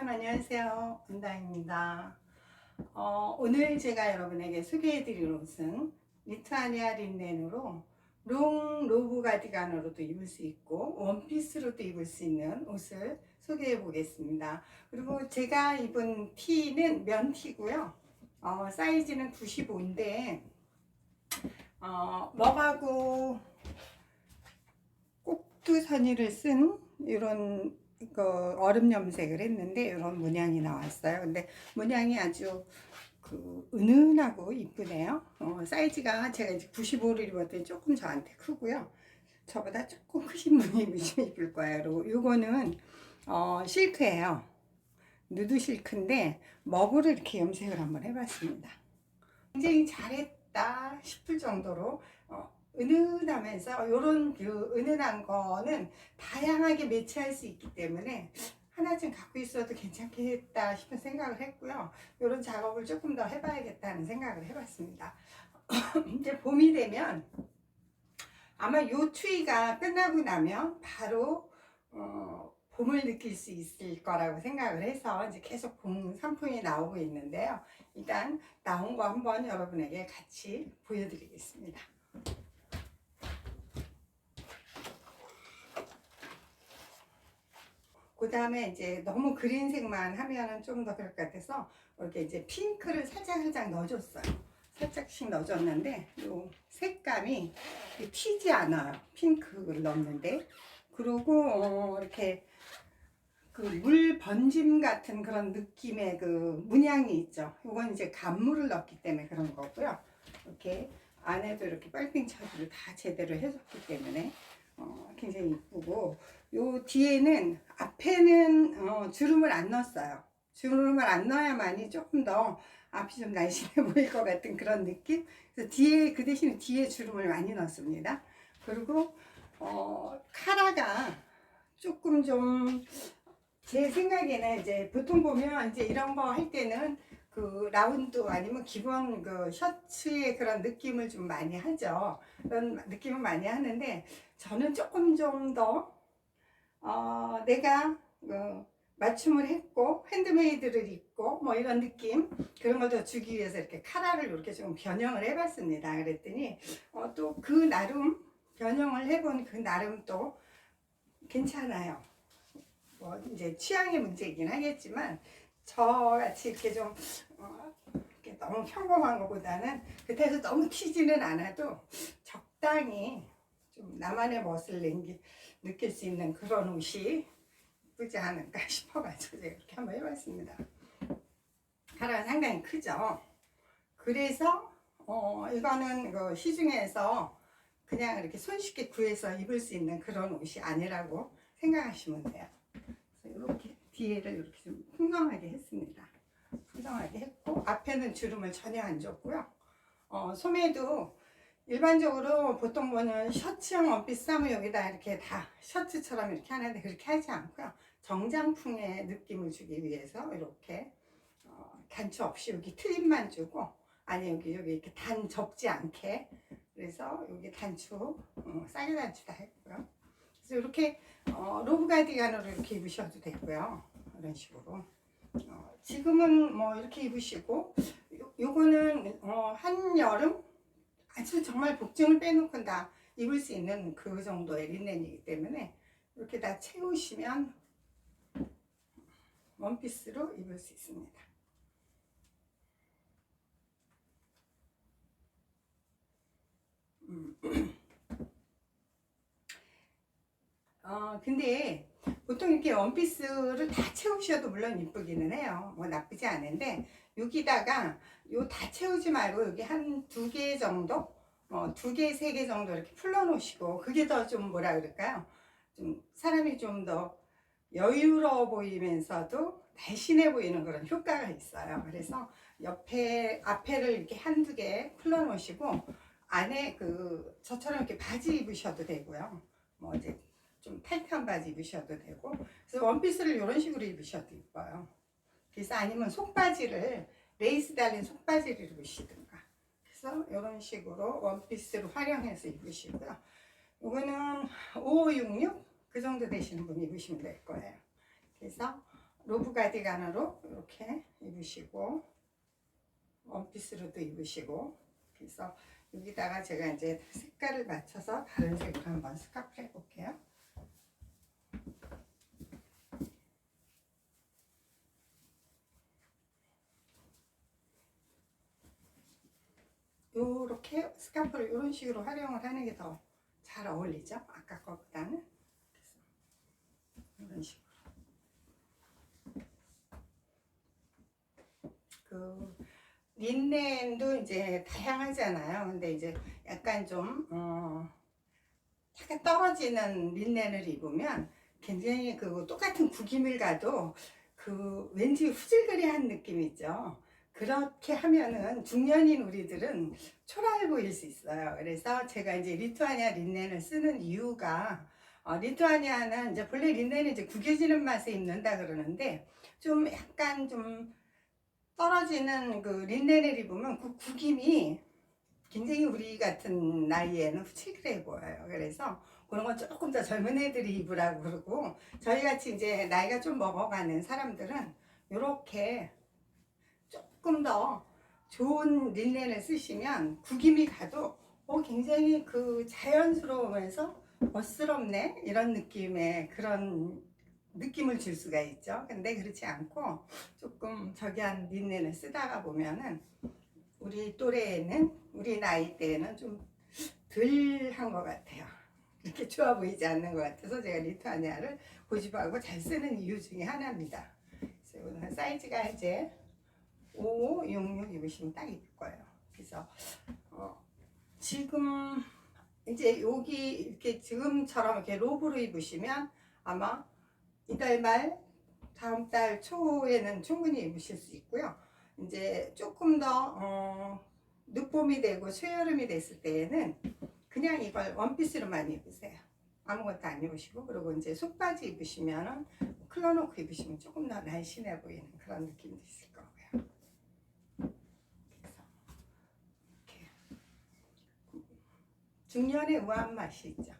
여러분 안녕하세요. 은다입니다. 어, 오늘 제가 여러분에게 소개해 드릴 옷은 리투아니아 린넨으로 롱 로브 가디건으로도 입을 수 있고 원피스로도 입을 수 있는 옷을 소개해 보겠습니다. 그리고 제가 입은 티는 면티고요. 어, 사이즈는 95인데 어, 먹하고 꼭두선이를 쓴 이런 그 얼음 염색을 했는데 이런 문양이 나왔어요. 근데 문양이 아주 그 은은하고 이쁘네요. 어, 사이즈가 제가 이제 95를 입었더니 조금 저한테 크고요. 저보다 조금 크신 분이 이쁠 거예요. 그리고 요거는 어, 실크예요. 누드 실크인데 먹으로 이렇게 염색을 한번 해봤습니다. 굉장히 잘했다 싶을 정도로 어, 은은하면서 이런 그 은은한 거는 다양하게 매치할 수 있기 때문에 하나쯤 갖고 있어도 괜찮겠다 싶은 생각을 했고요. 이런 작업을 조금 더 해봐야겠다는 생각을 해봤습니다. 이제 봄이 되면 아마 요 추위가 끝나고 나면 바로 어, 봄을 느낄 수 있을 거라고 생각을 해서 이제 계속 봄 상품이 나오고 있는데요. 일단 나온 거 한번 여러분에게 같이 보여드리겠습니다. 그 다음에 이제 너무 그린색만 하면은 좀 더 그럴 것 같아서 이렇게 이제 핑크를 살짝 살짝 넣어줬어요. 살짝씩 넣어줬는데 요 색감이 튀지 않아요. 핑크를 넣었는데 그리고 어, 이렇게 그 물 번짐 같은 그런 느낌의 그 문양이 있죠. 이건 이제 간물을 넣었기 때문에 그런 거고요. 이렇게 안에도 이렇게 빨핑 처리를 다 제대로 해줬기 때문에 어, 굉장히 이쁘고 요 뒤에는 앞에는 어, 주름을 안 넣었어요. 주름을 안 넣어야만이 조금 더 앞이 좀 날씬해 보일 것 같은 그런 느낌. 그래서 뒤에 그 대신에 뒤에 주름을 많이 넣습니다. 그리고 어, 카라가 조금 좀 제 생각에는 이제 보통 보면 이제 이런 거 할 때는 그 라운드 아니면 기본 그 셔츠의 그런 느낌을 좀 많이 하죠. 그런 느낌을 많이 하는데 저는 조금 좀더 어, 내가 어, 맞춤을 했고 핸드메이드를 입고 뭐 이런 느낌 그런 걸 더 주기 위해서 이렇게 카라를 이렇게 좀 변형을 해봤습니다. 그랬더니 어, 또 그 나름 변형을 해본 그 나름 또 괜찮아요. 뭐 이제 취향의 문제이긴 하겠지만 저같이 이렇게 좀 어, 이렇게 너무 평범한 것보다는 그때서 너무 튀지는 않아도 적당히 좀 나만의 멋을 낸게 느낄 수 있는 그런 옷이 예쁘지 않을까 싶어가지고 제가 이렇게 한번 해봤습니다. 카라가 상당히 크죠. 그래서 어, 이거는 그 시중에서 그냥 이렇게 손쉽게 구해서 입을 수 있는 그런 옷이 아니라고 생각하시면 돼요. 이렇게 뒤에를 이렇게 좀 풍성하게 했습니다. 풍성하게 했고 앞에는 주름을 전혀 안 줬고요. 어, 소매도 일반적으로 보통 보는 셔츠형 원피스 사면 여기다 이렇게 다 셔츠처럼 이렇게 하는데 그렇게 하지 않고요. 정장풍의 느낌을 주기 위해서 이렇게 어, 단추 없이 여기 트림만 주고 아니 여기 여기 이렇게 단 접지 않게 그래서 여기 단추 어, 싸게 단추 다 했고요. 그래서 이렇게 어, 로브 가디건으로 이렇게 입으셔도 되고요. 이런 식으로 어, 지금은 뭐 이렇게 입으시고 요, 요거는 어, 한여름 아주 정말 복증을 빼놓고 다 입을 수 있는 그 정도의 린넨이기 때문에 이렇게 다 채우시면 원피스로 입을 수 있습니다. 음. 어, 근데 보통 이렇게 원피스를 다 채우셔도 물론 이쁘기는 해요. 뭐 나쁘지 않은데 여기다가 요 다 채우지 말고 여기 한 두 개 정도, 어, 두 개, 세 개 정도 이렇게 풀러 놓으시고 그게 더 좀 뭐라 그럴까요? 좀 사람이 좀 더 여유로워 보이면서도 날씬해 보이는 그런 효과가 있어요. 그래서 옆에 앞에를 이렇게 한두 개 풀러 놓으시고 안에 그 저처럼 이렇게 바지 입으셔도 되고요. 뭐 이제 좀 타이트한 바지 입으셔도 되고 그래서 원피스를 이런 식으로 입으셔도 이뻐요. 그래서 아니면 속바지를 레이스 달린 속바지를 입으시든가 그래서 이런 식으로 원피스로 활용해서 입으시고요. 이거는 5566 그 정도 되시는 분 입으시면 될 거예요. 그래서 로브 가디건으로 이렇게 입으시고 원피스로도 입으시고 그래서 여기다가 제가 이제 색깔을 맞춰서 다른 색으로 한번 스카프 해볼게요. 요렇게 스카프를 이런 식으로 활용을 하는 게 더 잘 어울리죠? 아까 거보다는 이런 식으로 그 린넨도 이제 다양하잖아요. 근데 이제 약간 좀 어, 약간 떨어지는 린넨을 입으면 굉장히 그 똑같은 구김을 가도 그 왠지 후질그리한 느낌 있죠. 그렇게 하면은 중년인 우리들은 초라해 보일 수 있어요. 그래서 제가 이제 리투아니아 린넨을 쓰는 이유가 어, 리투아니아는 이제 본래 린넨은 이제 구겨지는 맛에 입는다 그러는데 좀 약간 좀 떨어지는 그 린넨을 입으면 그 구김이 굉장히 우리 같은 나이에는 후칠그레 보여요. 그래서 그런 건 조금 더 젊은 애들이 입으라고 그러고 저희 같이 이제 나이가 좀 먹어가는 사람들은 이렇게 조금 더 좋은 린넨을 쓰시면 구김이 가도 어, 굉장히 그 자연스러우면서 멋스럽네 이런 느낌의 그런 느낌을 줄 수가 있죠. 근데 그렇지 않고 조금 저기한 린넨을 쓰다가 보면은 우리 또래에는 우리 나이 때에는 좀 덜 한 것 같아요. 그렇게 좋아 보이지 않는 것 같아서 제가 리투아니아를 고집하고 잘 쓰는 이유 중에 하나입니다. 그래서 오늘 사이즈가 이제 5, 6, 6 입으시면 딱 입을 거예요. 그래서 어, 지금 이제 여기 이렇게 지금처럼 이렇게 로브로 입으시면 아마 이달 말 다음 달 초에는 충분히 입으실 수 있고요. 이제 조금 더 어, 늦봄이 되고 초여름이 됐을 때에는 그냥 이걸 원피스로만 입으세요. 아무것도 안 입으시고 그리고 이제 속바지 입으시면은 클러놓고 입으시면 조금 더 날씬해 보이는 그런 느낌도 있을 거고요. 그래서 이렇게 중년의 우아한 맛이 있죠.